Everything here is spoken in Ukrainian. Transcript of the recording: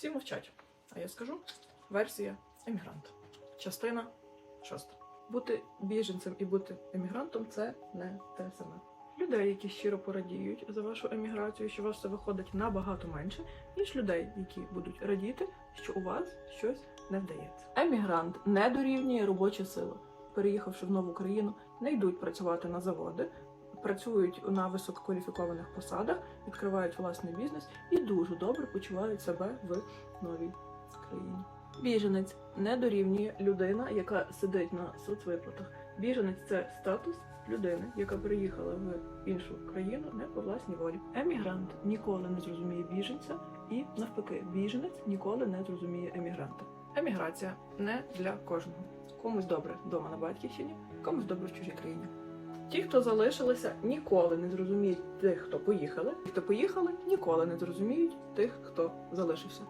Всі мовчать. А я скажу версія емігрант. Частина шоста. Бути біженцем і бути емігрантом це не те саме. Людей, які щиро порадіють за вашу еміграцію, що у вас все виходить набагато менше, ніж людей, які будуть радіти, що у вас щось не вдається. Емігрант не дорівнює робоча сила. Переїхавши в нову країну, не йдуть працювати на заводи, працюють на висококваліфікованих посадах, відкривають власний бізнес і дуже добре почувають себе в новій країні. Біженець не дорівнює людина, яка сидить на соцвиплатах. Біженець це статус людини, яка приїхала в іншу країну не по власній волі. Емігрант ніколи не зрозуміє біженця, і навпаки, біженець ніколи не зрозуміє емігранта. Еміграція не для кожного. Комусь добре вдома на батьківщині, комусь добре в чужій країні. Ті, хто залишилися, ніколи не зрозуміють тих, хто поїхали. Ті, хто поїхали, ніколи не зрозуміють тих, хто залишився.